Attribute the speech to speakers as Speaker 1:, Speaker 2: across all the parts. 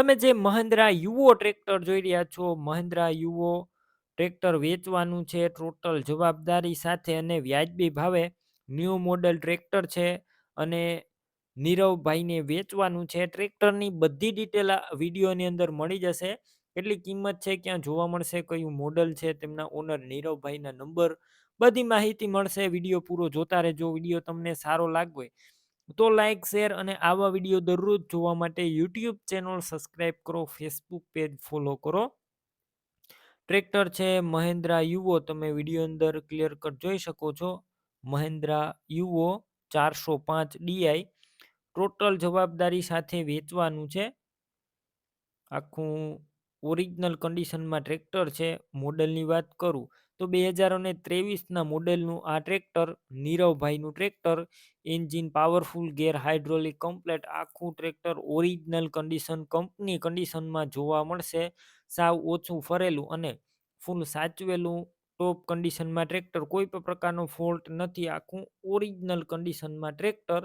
Speaker 1: તમે જે મહિન્દ્રા યુવો ટ્રેક્ટર જોઈ રહ્યા છો, મહિન્દ્રા યુવો ટ્રેક્ટર વેચવાનું છે, ટોટલ જવાબદારી સાથે અને વ્યાજબી ભાવે ન્યૂ મોડલ ટ્રેક્ટર છે અને નીરવભાઈને વેચવાનું છે. ટ્રેક્ટરની બધી ડિટેલ આ વિડીયોની અંદર મળી જશે. કેટલી કિંમત છે, ક્યાં જોવા મળશે, કયું મોડલ છે, તેમના ઓનર નીરવભાઈના નંબર બધી માહિતી મળશે. વીડિયો પૂરો જોતા રહેજો. વીડિયો તમને સારો લાગવો તો લાઇક શેર અને આવા વીડિયો દરરોજ જોવા માટે યુટ્યુબ ચેનલ સબસ્ક્રાઈબ કરો ફેસબુક પેજ ફોલો કરો. ટ્રેક્ટર છે, મહેન્દ્રા યુવો તમે વીડિયો અંદર ક્લિયર કટ જોઈ શકો છો. મહેન્દ્રા યુવો ચારસો પાંચ ડીઆઈ ટોટલ જવાબદારી સાથે વેચવાનું છે. આખું ઓરિજિનલ કન્ડિશનમાં ટ્રેક્ટર છે, મોડલની વાત કરું, તો બે હજાર અને ત્રેવીસના મોડેલનું આ tractor, નીરવભાઈનું tractor, engine powerful, gear hydraulic, complete આખું ટ્રેક્ટર ઓરિજિનલ કન્ડિશન, કંપની કન્ડિશનમાં જોવા મળશે. સાવ ઓછું ફરેલું અને ફૂલ સાચવેલું ટોપ કન્ડિશનમાં ટ્રેક્ટર કોઈ પણ પ્રકારનો ફોલ્ટ નથી. આખું ઓરિજિનલ કન્ડિશનમાં ટ્રેક્ટર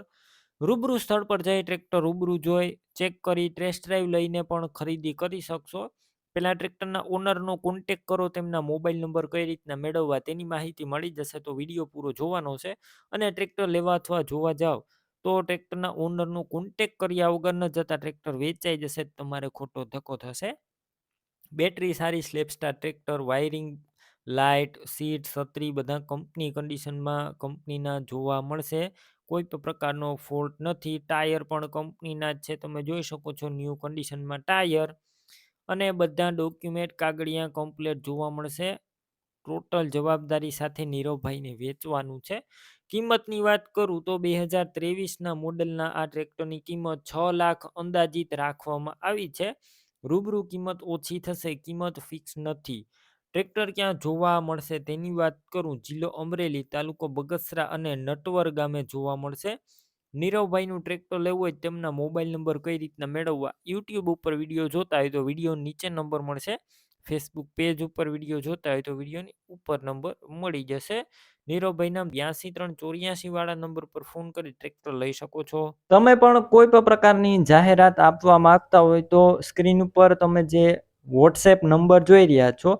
Speaker 1: રૂબરૂ સ્થળ પર જઈ ટ્રેક્ટર રૂબરૂ જોઈ, ચેક કરી ટેસ્ટ ડ્રાઈવ લઈને પણ ખરીદી કરી શકશો. પહેલાં ટ્રેક્ટરના ઓનરનો કોન્ટેક કરો, તેમના મોબાઈલ નંબર કઈ રીતના મેળવવા તેની માહિતી મળી જશે તો વીડિયો પૂરો જોવાનો છે અને ટ્રેક્ટર લેવા અથવા જોવા જાઓ તો ટ્રેક્ટરના ઓનરનો કોન્ટેક કર્યા વગર ન જતા ટ્રેક્ટર વેચાઈ જશે, તમારે ખોટો ધક્કો થશે. બેટરી સારી self starter tractor wiring light, seat, છત્રી બધા કંપની કન્ડિશનમાં કંપનીના જોવા મળશે. કોઈ પણ પ્રકારનો ફોલ્ટ નથી. ટાયર પણ કંપનીના જ છે. તમે જોઈ શકો છો ન્યૂ કન્ડિશનમાં ટાયર અને બધા ડોક્યુમેન્ટ કાગળિયા કમ્પ્લેટ જોવા મળશે. ટોટલ જવાબદારી સાથે નીરવભાઈને વેચવાનું છે. કિંમતની વાત કરું તો બે હજાર ત્રેવીસના મોડલના આ ટ્રેક્ટરની કિંમત છ લાખ અંદાજિત રાખવામાં આવી છે. રૂબરૂ કિંમત ઓછી થશે. કિંમત ફિક્સ નથી. ટ્રેક્ટર ક્યાં જોવા મળશે તેની વાત કરું. જિલ્લો અમરેલી, તાલુકો બગસરા અને નટવર ગામે જોવા મળશે. નીરવભાઈનું ટ્રેક્ટર લેવું હોય તેમના મોબાઈલ નંબર કઈ રીતના મેળવવા? યુટ્યુબ ઉપર વીડિયો જોતા હોય તો વીડિયો નીચે નંબર મળશે. ફેસબુક પેજ ઉપર વીડિયો જોતા હોય તો વિડીયોની ઉપર નંબર મળી જશે. નીરવભાઈના બ્યાસી ત્રણ ચોર્યાસી વાળા નંબર પર ફોન કરી ટ્રેક્ટર લઈ શકો છો. તમે પણ કોઈ પણ પ્રકારની જાહેરાત આપવા માંગતા હોય તો સ્ક્રીન ઉપર તમે જે વોટ્સએપ નંબર જોઈ રહ્યા છો